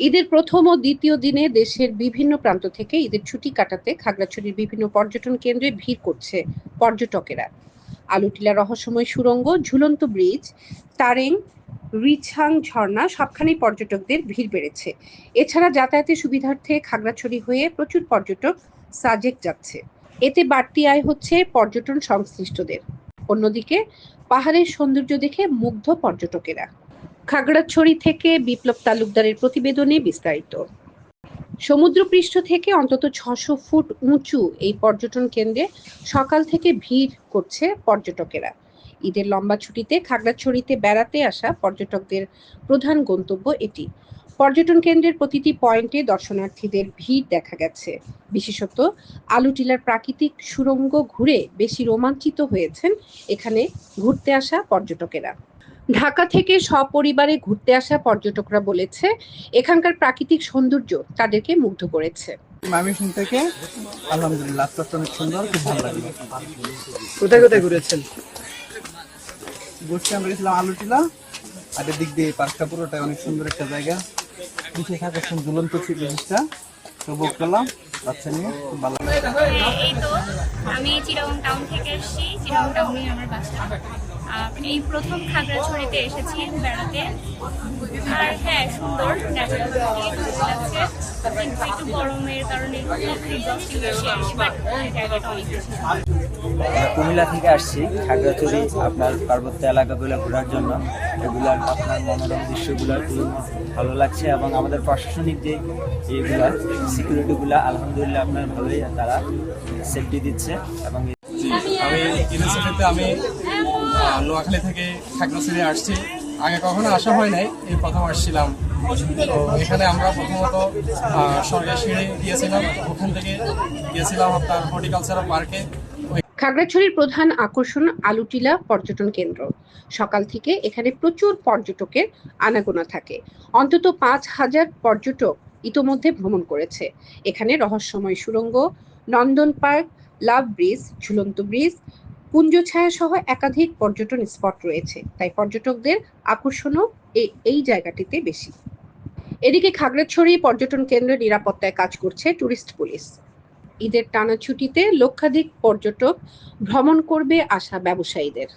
ঈদের প্রথম ও দ্বিতীয় দিনে দেশের বিভিন্ন প্রান্ত থেকে ঈদের ছুটি কাটাতে খাগড়াছড়ির বিভিন্ন পর্যটন কেন্দ্রে ভিড় করছে পর্যটকেরা। আলুটিলা রহস্যময় সুড়ঙ্গ ঝুলন্ত ব্রিজ, তারেং, রিছাং ঝর্ণা সবখানেই পর্যটকদের ভিড় বেড়েছে। এছাড়া যাতায়াতের সুবিধার্থে খাগড়াছড়ি হয়ে প্রচুর পর্যটক সাজেক যাচ্ছে। এতে বাড়তি আয় হচ্ছে পর্যটন সংশ্লিষ্টদের। অন্যদিকে পাহাড়ের সৌন্দর্য দেখে মুগ্ধ পর্যটকেরা। খাগড়াছড়ি থেকে বিপ্লব তালুকদারের প্রতিবেদনে বিস্তারিত। সমুদ্রপৃষ্ঠ থেকে অন্তত ছশো ফুট উঁচু এই পর্যটন কেন্দ্রে সকাল থেকে ভিড় করছে পর্যটকেরা। ঈদের লম্বা ছুটিতে খাগড়াছড়িতে বেড়াতে আসা পর্যটকদের প্রধান গন্তব্য এটি। পর্যটন কেন্দ্রের প্রতিটি পয়েন্টে দর্শনার্থীদের ভিড় দেখা গেছে। বিশেষত আলুটিলার প্রাকৃতিক সুড়ঙ্গ ঘুরে বেশি রোমাঞ্চিত হয়েছেন এখানে ঘুরতে আসা পর্যটকেরা। ঢাকা থেকে সপরিবারে ঘুরতে আসা পর্যটকরা বলেছে এখানকার প্রাকৃতিক সৌন্দর্য তাদেরকে মুগ্ধ করেছে। মামিসিং থেকে আলহামদুলিল্লাহ আস্তে অনেক সুন্দর খুব ভালো লাগল। কোথায় কোথায় ঘুরেছেন? ঘুরতে আমরা গেছিলাম আলুটিলা আর দিক দিয়ে পার্কটা পুরোটা অনেক সুন্দর একটা জায়গা। ঝুলন্ত ছিল জিনিসটা তো বুক করলাম। বাচ্চা নিয়ে? ভালো এই তো আমি চিরাং টাউন থেকে এসেছি। চিরাং টাউনে আমার বাসা এই প্রথম খাগড়াছড়িতে এসেছি বেড়াতে। আর হ্যাঁ সুন্দর ন্যাচারাল লাগছে। কিন্তু একটু গরমের কারণে কুমিল্লা থেকে আসছি। খাগড়াছড়ি আপনার পার্বত্য এলাকাগুলো ঘোরার জন্য। এগুলার আপনার মনোরম দৃশ্যগুলো খুবই ভালো লাগছে এবং আমাদের প্রশাসনিক যে ইয়েগুলা সিকিউরিটিগুলো আলহামদুলিল্লাহ আপনার ভালোই তারা সেফটি দিচ্ছে এবং আমি ইউনিভার্সিটিতে আমি নোয়াখালী থেকে খাগড়াছড়ি আসছি। আগে কখনো আসা হয় নাই, এই প্রথম আসছিলাম। তো এখানে আমরা প্রথমত সরকারি সিঁড়ি গিয়েছিলাম ওখান থেকে গিয়েছিলাম আপনার হর্টিকালচারাল পার্কে। খাগড়াছড়ির প্রধান আকর্ষণ আলুটিলা পর্যটন কেন্দ্র। সকাল থেকে এখানে প্রচুর পর্যটকের আনাগোনা থাকে। অন্তত পাঁচ হাজার পর্যটক ইতোমধ্যে ভ্রমণ করেছে। এখানে রহস্যময় সুড়ঙ্গ নন্দন পার্ক, লাভ ব্রিজ, ঝুলন্ত ব্রিজ, কুঞ্জ ছায়া সহ একাধিক পর্যটন স্পট রয়েছে। তাই পর্যটকদের আকর্ষণও এই- এই জায়গাটিতে বেশি। এদিকে খাগড়াছড়ি পর্যটন কেন্দ্রের নিরাপত্তায় কাজ করছে টুরিস্ট পুলিশ। ঈদের টানা ছুটিতে লক্ষাধিক পর্যটক ভ্রমণ করবে আসা ব্যবসায়ীদের।